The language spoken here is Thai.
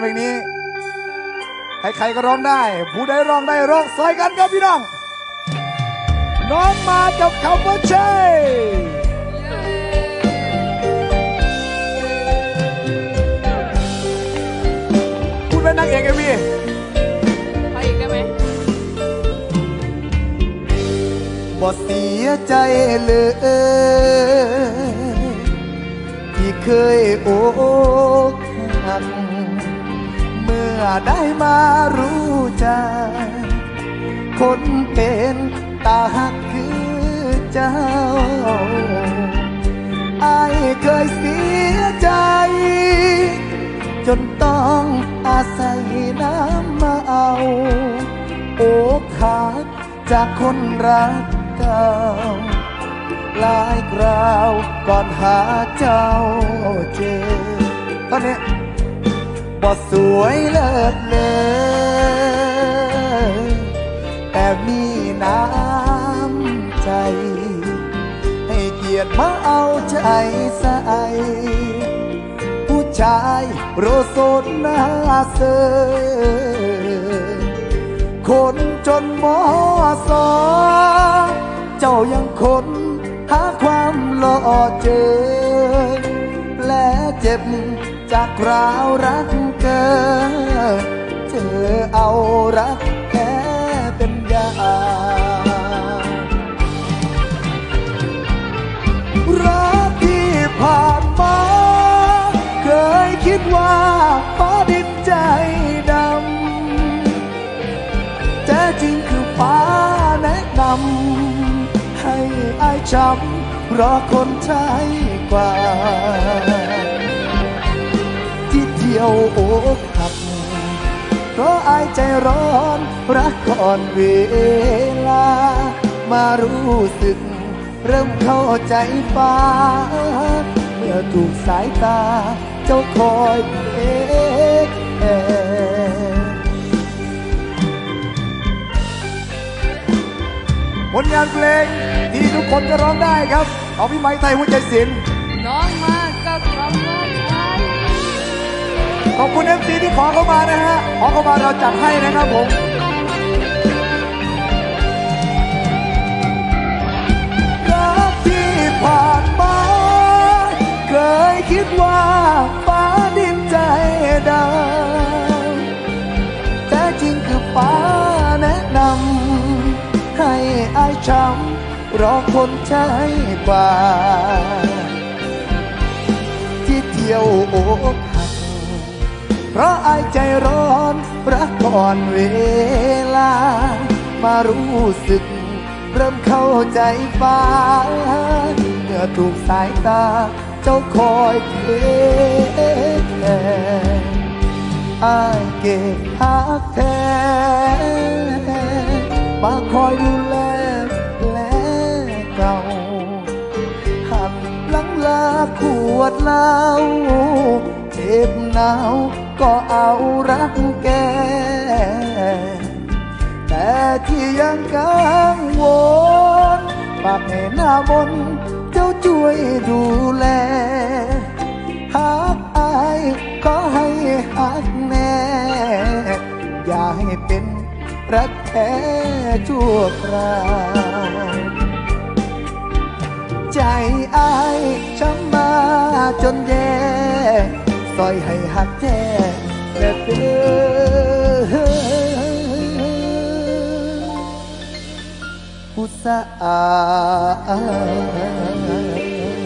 เพลงนี้ ใครๆก็ร้องได้ ผู้ใดร้องได้ร้องซอยกันครับพี่น้อง น้องมากับคำว่าใช่คุณเป็นนางเอกเอ็มวีขออีกได้ไหมบ่เสียใจเลยที่เคยอกหักเมื่อ ได้มารู้จักคนเป็นตาหักคือเจ้าไอเคยเสียใจ จนต้องอาศัยน้ำมาเอา โอกหักจากคนรักเก่าหลายคราวก่อนหาเจ้าเจอตอนนี้ บ่สวยเลิศเลย แต่มีน้ำใจ ให้เกียรติมาเอาใจใส่ผู้ชายโรโซนหน้าเซอคนจนมอสอเจ้ายังคนหาความหล่อเจอและเจ็บจากคราวรัก เกินเธอเอารักแท้เป็นยา รักที่ผ่านมา เคยคิดว่าฟ้าดินใจดำแต่จริงคือฟ้าแนะนำให้อายช้ำเพราะคนใช่กว่า ที่เที่ยวอกหัก เพราะอายใจร้อนรักก่อนเวลา มารู้สึก เริ่มเข้าใจฟ้า เมื่อถูกสายตา เจ้าคอยเอกแผลงานเพลงที่ทุกคนจะร้องได้ครับเอาพี่ไม้ไทยหัวใจศิลป์ น้องมากับคำว่าใช่ ขอบคุณเอฟซีที่ขอเข้ามานะฮะ ขอเข้ามาเราจัดให้นะครับผม รักที่ผ่านมา เคยคิดว่าฟ้าดินใจดาวแต่จริงคือฟ้าแนะนำให้อายช้ำรอคนใช่กว่า ที่เที่ยวโอกหักเพ ราะอายใจร้อนรักก่อนเวลา มารู้สึก เริ่มเข้าใจฟ้าเมื่อถูกสายตา เจ้าคอยเทแค่อายเก็บหักแท้มาคอยดูแลแลเก่าหันหลังลาขวดเหล้า บหนาวก็เอารักแก แต่ที่ยังกังวลฝากให้หน้ามนเจ้าช่วยดูแล หากอายขอให้หักแน่ อย่าให้เป็นรักแท้ชั่วคราวใจอายช้ำมาจนแย่ ซอยให้หักแท้และเด้อผู้สะอาด